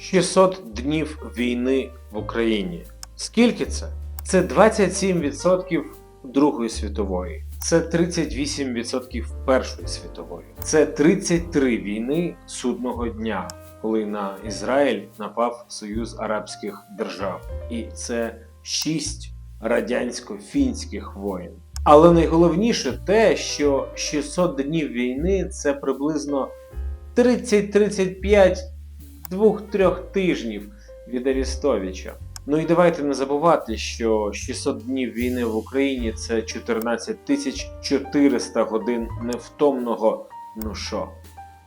600 днів війни в Україні. Скільки це? Це 27% Другої світової, це 38% Першої світової, це 33 війни судного дня, коли на Ізраїль напав Союз Арабських Держав, і це 6 радянсько-фінських воєн. Але найголовніше те, що 600 днів війни це приблизно 30-35 двох-трьох тижнів від Арістовича. Ну і давайте не забувати, що 600 днів війни в Україні це 14 тисяч 400 годин невтомного. Ну що,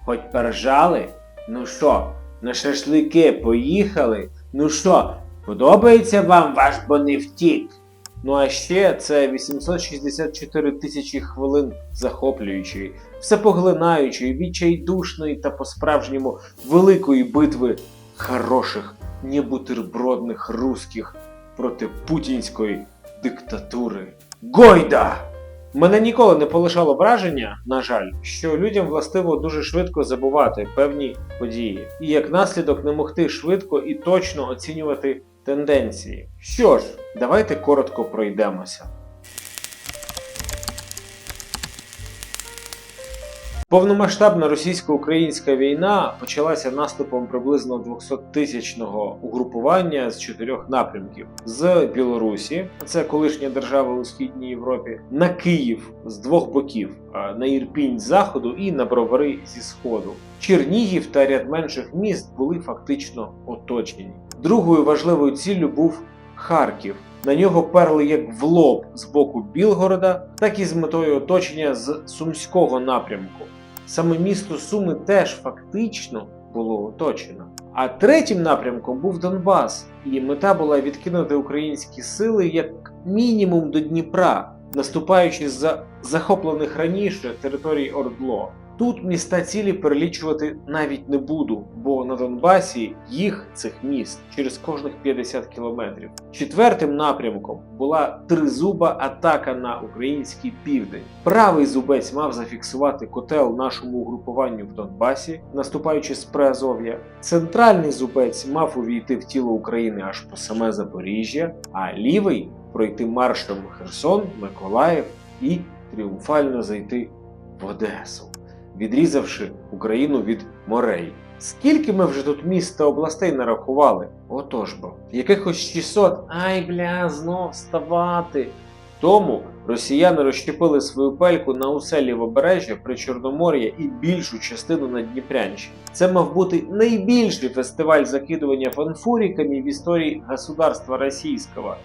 хоч поржали? Ну що, на шашлики поїхали? Ну що, подобається вам ваш боневтік? Ну а ще це 864 тисячі хвилин захоплюючої, всепоглинаючої, відчайдушної та по-справжньому великої битви хороших, небутербродних русських проти путінської диктатури. Гойда! Мене ніколи не полишало враження, на жаль, що людям властиво дуже швидко забувати певні події, і як наслідок не могти швидко і точно оцінювати тенденції. Що ж, давайте коротко пройдемося. Повномасштабна російсько-українська війна почалася наступом приблизно 200-тисячного угрупування з чотирьох напрямків: з Білорусі, це колишня держава у східній Європі, на Київ з двох боків, на Ірпінь з заходу і на Бровари зі сходу. Чернігів та ряд менших міст були фактично оточені. Другою важливою ціллю був Харків. На нього перли як в лоб з боку Білгорода, так і з метою оточення з сумського напрямку. Саме місто Суми теж фактично було оточено. А третім напрямком був Донбас, і мета була відкинути українські сили як мінімум до Дніпра, наступаючи за захоплених раніше територій Ордло. Тут міста цілі перелічувати навіть не буду, бо на Донбасі їх цих міст через кожних 50 кілометрів. Четвертим напрямком була тризуба атака на український південь. Правий зубець мав зафіксувати котел нашому угрупуванню в Донбасі, наступаючи з Приазов'я. Центральний зубець мав увійти в тіло України аж по саме Запоріжжя, а лівий пройти маршем Херсон, Миколаїв і тріумфально зайти в Одесу відрізавши Україну від морей. Скільки ми вже тут міст та областей нарахували? Отож бо, якихось 600, ай бля, знов вставати. Тому росіяни розщепили свою пельку на усе лівобережжя при Чорномор'я і більшу частину на Дніпрянщині. Це мав бути найбільший фестиваль закидування фанфуріками в історії государства російського,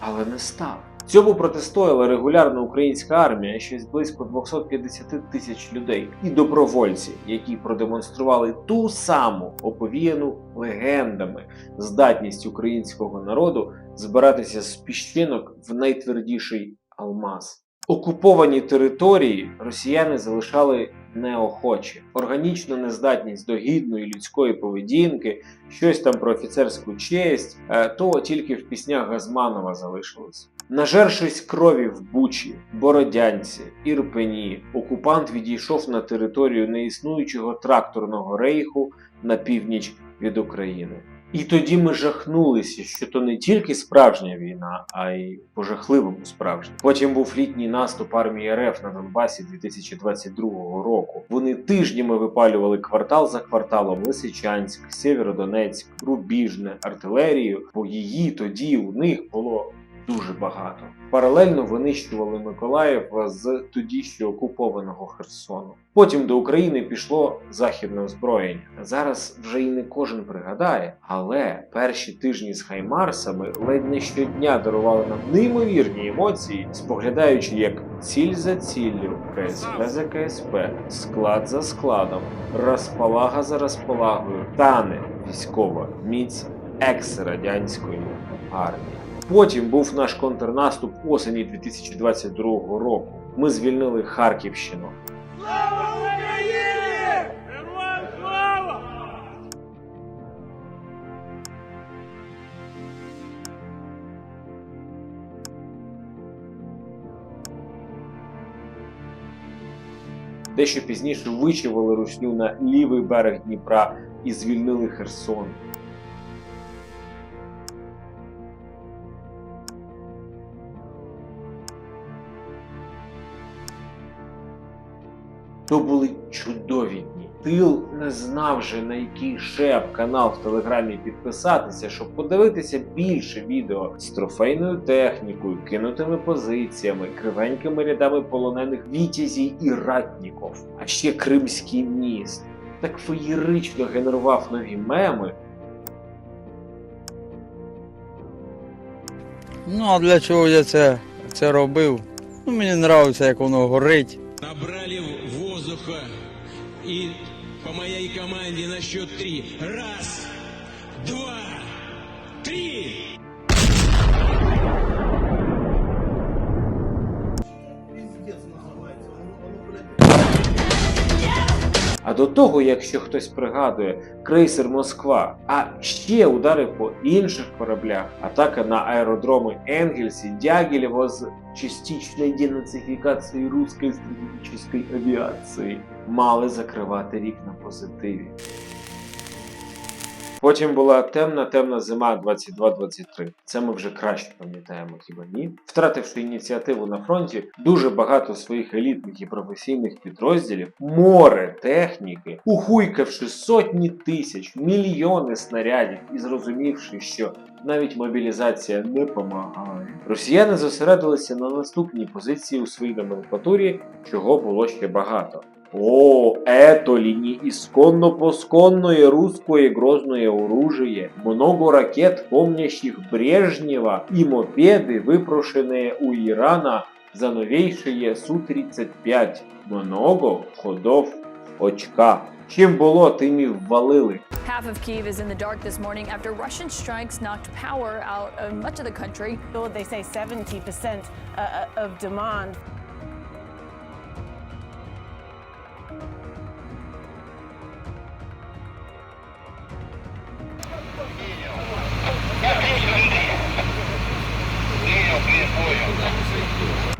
але не став. Цьому протистояла регулярна українська армія, щось близько 250 тисяч людей, і добровольці, які продемонстрували ту саму оповіяну легендами здатність українського народу збиратися з піщинок в найтвердіший алмаз. Окуповані території росіяни залишали неохоче, органічну нездатність до гідної людської поведінки, щось там про офіцерську честь, е, то тільки в піснях Газманова залишилось. Нажершись крові в Бучі, Бородянці, Ірпені, окупант відійшов на територію неіснуючого тракторного рейху на північ від України. І тоді ми жахнулися, що то не тільки справжня війна, а й по-жахливому справжня. Потім був літній наступ армії РФ на Донбасі 2022 року. Вони тижнями випалювали квартал за кварталом Лисичанськ, Сєвєродонецьк, Рубіжне, артилерію, бо її тоді у них було дуже багато. Паралельно винищували Миколаїв з тоді ще окупованого Херсону. Потім до України пішло західне озброєння. Зараз вже і не кожен пригадає, але перші тижні з Хаймарсами ледь не щодня дарували нам неймовірні емоції, споглядаючи, як ціль за ціллю, КСП за КСП, склад за складом, розпалага за розпалагою, тане військова міць екс-радянської армії. Потім був наш контрнаступ осені 2022 року. Ми звільнили Харківщину. Слава Україні! Героям слава! Дещо пізніше вичавили русню на лівий берег Дніпра і звільнили Херсон. То були чудові дні. Тил не знав же на який шеп канал в телеграмі підписатися, щоб подивитися більше відео з трофейною технікою, кинутими позиціями, кривенькими рядами полонених вітязів і ратніків, а ще Кримський міст. Так феєрично генерував нові меми, Ну а для чого я це, це робив? Ну мені подобається, як воно горить. Набрали воздуха и по моей команде на счет три. Раз, до того, якщо хтось пригадує, крейсер Москва, а ще удари по інших кораблях, атака на аеродроми Енгельсі, Дягілєво з частичної денацифікації руської стратегічної авіації мали закривати рік на позитиві. Потім була темна темна зима 22-23. Це ми вже краще пам'ятаємо, хіба ні? Втративши ініціативу на фронті, дуже багато своїх елітних і професійних підрозділів, море техніки, ухуйкавши сотні тисяч, мільйони снарядів і зрозумівши, що навіть мобілізація не помагає. Росіяни зосередилися на наступній позиції у своїй номенклатурі, чого було ще багато. О, это ли не исконно-посконное русское грозное оружие? Много ракет, помнящих Брежнева, и мопеды, выпрошенные у Ирана за новейшие Су-35. Много ходов очка. Чим було, тим і ввалили. Half of Kiev is in the dark this morning after Russian strikes knocked power out of much of the country. Well, They say 70% uh, uh, of demand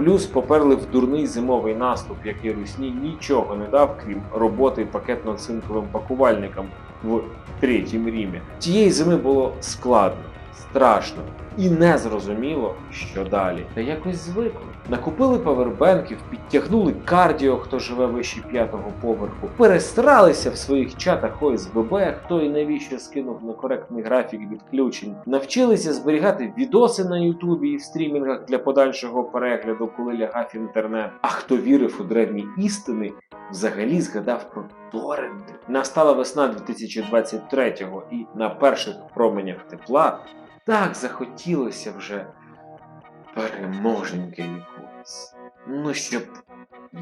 Плюс поперли в дурний зимовий наступ, який русні нічого не дав, крім роботи пакетно-цинковим пакувальникам в третім Рімі. Тієї зими було складно, страшно і незрозуміло, що далі. Та якось звикли. Накупили павербенків, підтягнули кардіо, хто живе вище п'ятого поверху, перестралися в своїх чатах ОСББ, хто і навіщо скинув некоректний графік відключень, навчилися зберігати відоси на Ютубі і в стрімінгах для подальшого перегляду, коли лягав інтернет. А хто вірив у древні істини, взагалі згадав про торренти. Настала весна 2023-го, і на перших променях тепла так захотілося вже переможеньки якогось. Ну, щоб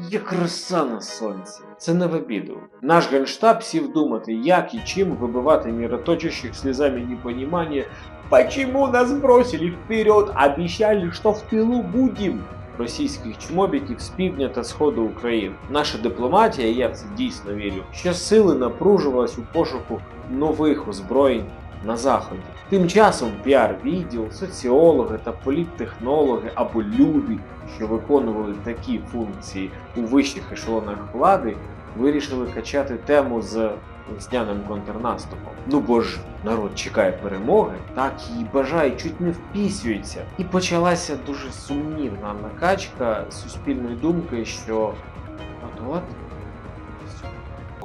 як роса на сонці. Це не в обіду. Наш генштаб сів думати, як і чим вибивати мироточащих слезами непонимания, почему нас бросили вперед, обещали, що в тилу будем. Російських чмобіків з півдня та сходу України. Наша дипломатія, я в це дійсно вірю, щосили напружувалась у пошуку нових озброєнь на заході. Тим часом піар-відділ, соціологи та політтехнологи або люди, що виконували такі функції у вищих ешелонах влади, вирішили качати тему з весняним контрнаступом. Ну бо ж народ чекає перемоги, так і бажає чуть не впісюється. І почалася дуже сумнівна накачка суспільної думки, що от-от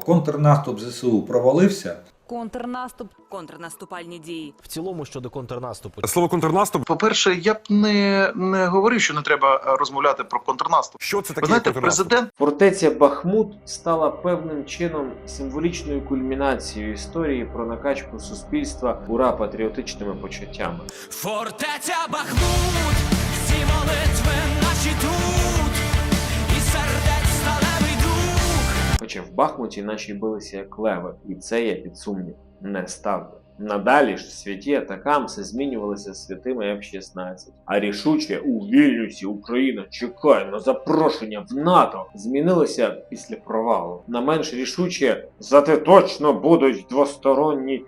Контрнаступ ЗСУ провалився. Контрнаступ, контрнаступальні дії. в цілому щодо контрнаступу. Слово контрнаступ. По-перше, я б не, не говорив, що не треба розмовляти про контрнаступ. Що це таке? Ви знаєте, контрнаступ? президент Фортеця Бахмут стала певним чином символічною кульмінацією історії про накачку суспільства ура патріотичними почуттями. Фортеця Бахмут, всі молитви наші тут, Хоча в Бахмуті наші билися як леви, і це я під сумнів не ставлю. Надалі ж святі атакамси змінювалися святими F-16. А рішуче у Вільнюсі Україна чекає на запрошення в НАТО змінилося після провалу. На менш рішуче, зате точно будуть двосторонні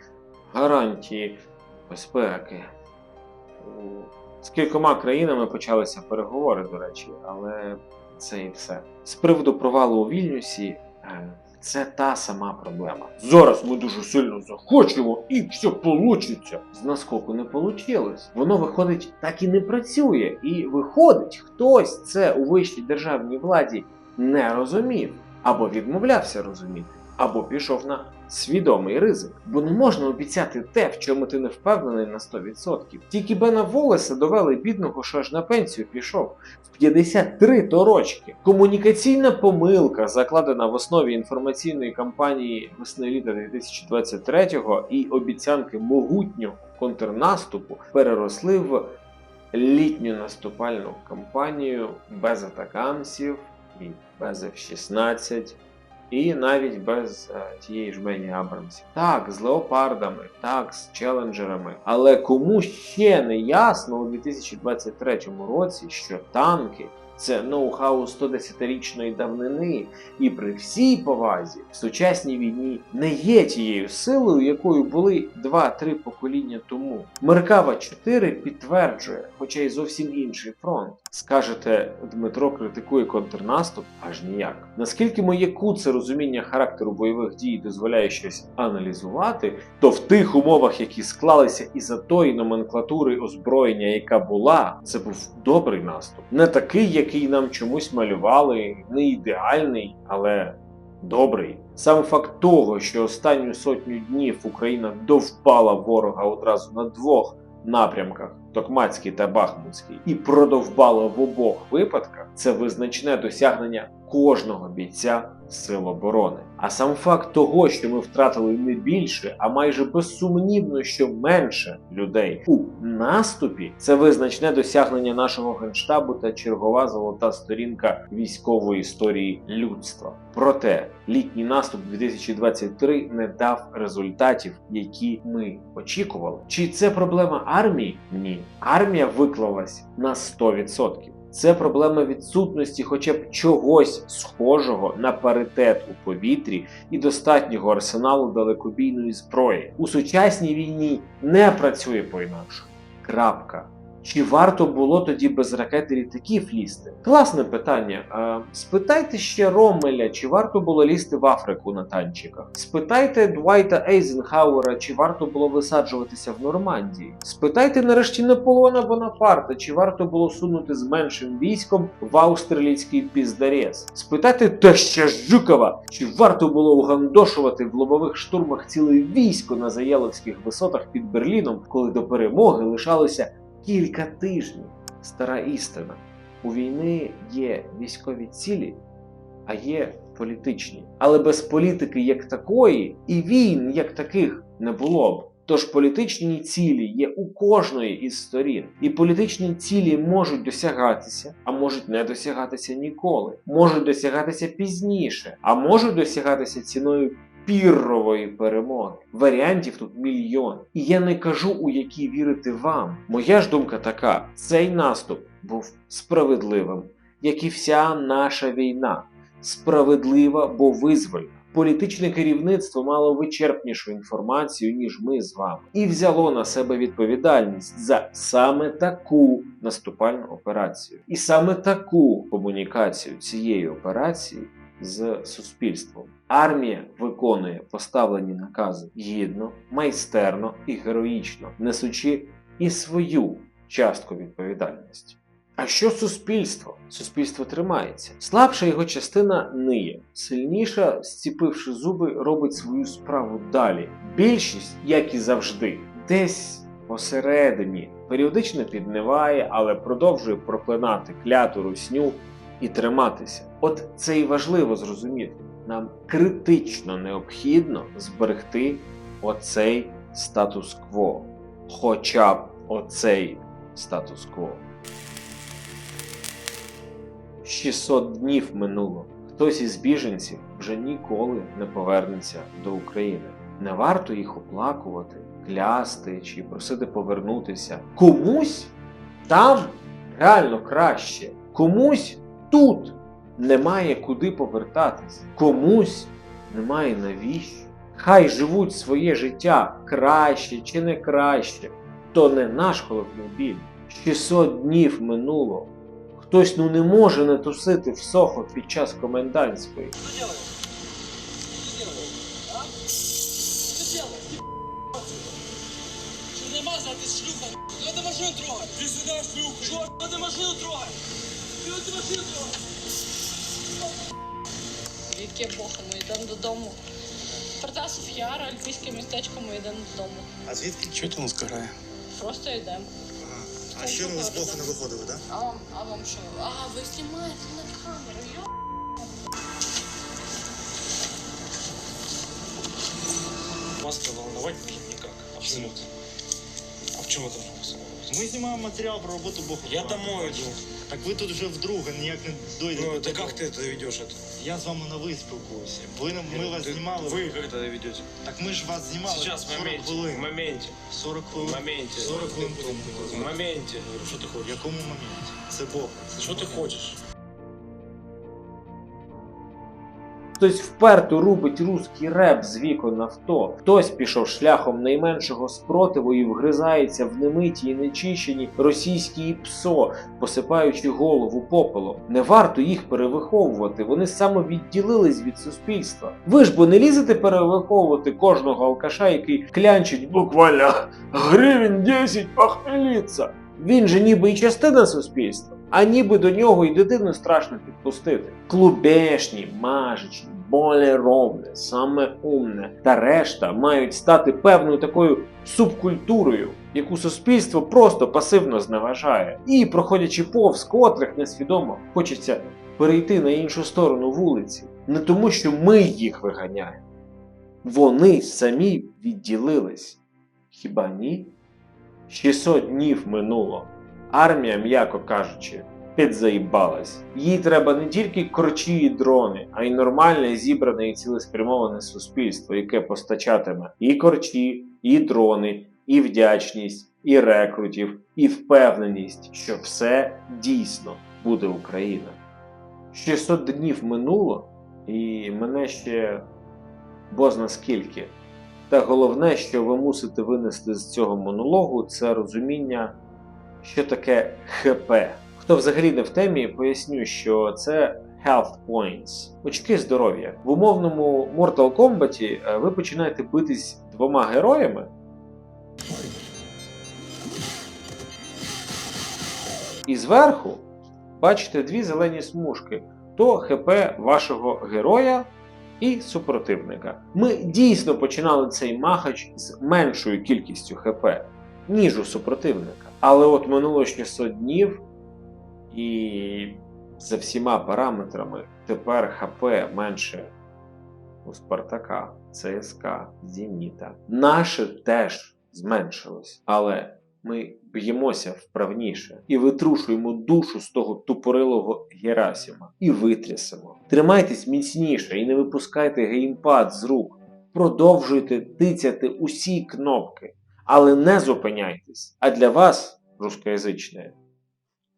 гарантії безпеки. З кількома країнами почалися переговори, до речі, але це і все. З приводу провалу у Вільнюсі. Е, Це та сама проблема. Зараз ми дуже сильно захочемо і все получиться. З наскоку не вийшло. Воно виходить, так і не працює. І виходить, хтось це у вищій державній владі не розумів. або відмовлявся розуміти, або пішов на свідомий ризик. Бо не можна обіцяти те, в чому ти не впевнений на 100%. Тільки Бена Волеса довели бідного, що аж на пенсію пішов в 53 торочки. Комунікаційна помилка, закладена в основі інформаційної кампанії весни літа 2023-го і обіцянки могутнього контрнаступу переросли в літню наступальну кампанію без атакамсів і без F-16, і навіть без е, тієї ж Мені Абрамсів. Так, з леопардами, так, з челенджерами. Але кому ще не ясно у 2023 році, що танки це ноу-хау 110-річної давнини, і при всій повазі в сучасній війні не є тією силою, якою були 2-3 покоління тому. Меркава 4 підтверджує, хоча й зовсім інший фронт. Скажете, Дмитро критикує контрнаступ, аж ніяк. Наскільки моє куце розуміння характеру бойових дій дозволяє щось аналізувати, то в тих умовах, які склалися із-за тої номенклатури озброєння, яка була, це був добрий наступ. Не такий, який нам чомусь малювали, не ідеальний, але добрий. Сам факт того, що останню сотню днів Україна довпала ворога одразу на двох напрямках Токмацький та Бахмутський, і продовбало в обох випадках, це визначне досягнення кожного бійця сил оборони. А сам факт того, що ми втратили не більше, а майже безсумнівно, що менше людей у наступі, це визначне досягнення нашого генштабу та чергова золота сторінка військової історії людства. Проте літній наступ 2023 не дав результатів, які ми очікували. Чи це проблема армії? Ні. Армія виклалась на 100%. Це проблема відсутності хоча б чогось схожого на паритет у повітрі і достатнього арсеналу далекобійної зброї. У сучасній війні не працює по-інакшому. Крапка. Чи варто було тоді без ракети літаків лізти? Класне питання. Спитайте ще Ромеля, чи варто було лізти в Африку на танчиках. Спитайте Двайта Ейзенхауера, чи варто було висаджуватися в Нормандії. Спитайте нарешті Наполеона Бонапарта, чи варто було сунути з меншим військом в Аустерліцький піздарєс. Спитайте теща Жукова, чи варто було угандошувати в лобових штурмах ціле військо на Заяловських висотах під Берліном, коли до перемоги лишалося кілька тижнів. Стара істина. У війни є військові цілі, а є політичні. Але без політики як такої і війн як таких не було б. Тож політичні цілі є у кожної із сторін, і політичні цілі можуть досягатися, а можуть не досягатися ніколи, можуть досягатися пізніше, а можуть досягатися ціною піррової перемоги. Варіантів тут мільйон. І я не кажу, у які вірити вам. Моя ж думка така: цей наступ був справедливим, як і вся наша війна. Справедлива, бо визвольна. Політичне керівництво мало вичерпнішу інформацію, ніж ми з вами, і взяло на себе відповідальність за саме таку наступальну операцію, і саме таку комунікацію цієї операції з суспільством. Армія виконує поставлені накази гідно, майстерно і героїчно, несучи і свою частку відповідальності. А що суспільство? Суспільство тримається. Слабша його частина ниє. Сильніша, зціпивши зуби, робить свою справу далі. Більшість, як і завжди, десь посередині періодично підниває, але продовжує проклинати кляту русню і триматися. От це і важливо зрозуміти. Нам критично необхідно зберегти оцей статус-кво. Хоча б оцей статус-кво. 600 днів минуло. Хтось із біженців вже ніколи не повернеться до України. Не варто їх оплакувати, клясти чи просити повернутися. Комусь там реально краще, комусь тут немає куди повертатись, комусь немає навіщо. Хай живуть своє життя краще чи не краще, то не наш головний біль. 600 днів минуло. Хтось ну не може не тусити в Сохо під час комендантської. Яке Бога, ми йдемо додому. Протасов Яр, Альпійське містечко, ми йдемо додому. А звідки чого ти музика грає? Просто йдемо. А що ви з боку не виходили, так? А вам, а вам що? А, ви знімаєте на камеру, йо. Вас волновать никак. Абсолютно. А в чем это вас Мы снимаем материал про работу Бога. Я домой иду. Так ви тут вже вдруге ніяк не дойдете. Ну, так як ти це ведеш? Это? Я з вами на ви спілкуюся. Ви, ми вас знімали. Ви як це ведете? Так ми ж вас знімали Сейчас, в 40 моменте, хвилин. в моменте, 40 в хвилин. моменте. 40 хвилин тому. В моменте. Що ти В хочеш? якому моменті? Це Бог. Що ти хочеш? Хтось вперто рубить руський реп з вікон авто, хтось пішов шляхом найменшого спротиву і вгризається в немиті і нечищені російські псо, посипаючи голову попелом. Не варто їх перевиховувати, вони самовідділились від суспільства. Ви ж бо не лізете перевиховувати кожного алкаша, який клянчить буквально гривень 10 похмеліться. Він же ніби і частина суспільства, а ніби до нього і дитину страшно підпустити. Клубешні, мажичні, болеровне, саме умне та решта мають стати певною такою субкультурою, яку суспільство просто пасивно зневажає. І, проходячи повз котрих несвідомо, хочеться перейти на іншу сторону вулиці. Не тому, що ми їх виганяємо. Вони самі відділились. Хіба ні? 600 днів минуло. Армія, м'яко кажучи, підзаїбалась. Їй треба не тільки корчі і дрони, а й нормальне зібране і цілеспрямоване суспільство, яке постачатиме і корчі, і дрони, і вдячність, і рекрутів, і впевненість, що все дійсно буде Україна. 600 днів минуло, і мене ще бозна скільки. Та головне, що ви мусите винести з цього монологу, це розуміння, що таке ХП. Хто взагалі не в темі, поясню, що це Health Points, очки здоров'я. В умовному Mortal Kombat е, ви починаєте битись двома героями. І зверху бачите дві зелені смужки. То ХП вашого героя і супротивника. Ми дійсно починали цей махач з меншою кількістю ХП, ніж у супротивника. Але от минуло 600 днів, і за всіма параметрами тепер ХП менше у Спартака, ЦСКА, Зеніта. Наше теж зменшилось, але ми б'ємося вправніше і витрушуємо душу з того тупорилого Герасима і витрясемо. Тримайтесь міцніше і не випускайте геймпад з рук. Продовжуйте тицяти усі кнопки, але не зупиняйтесь. А для вас, русскоязичне,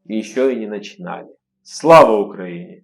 еще и не начинали. Слава Україні!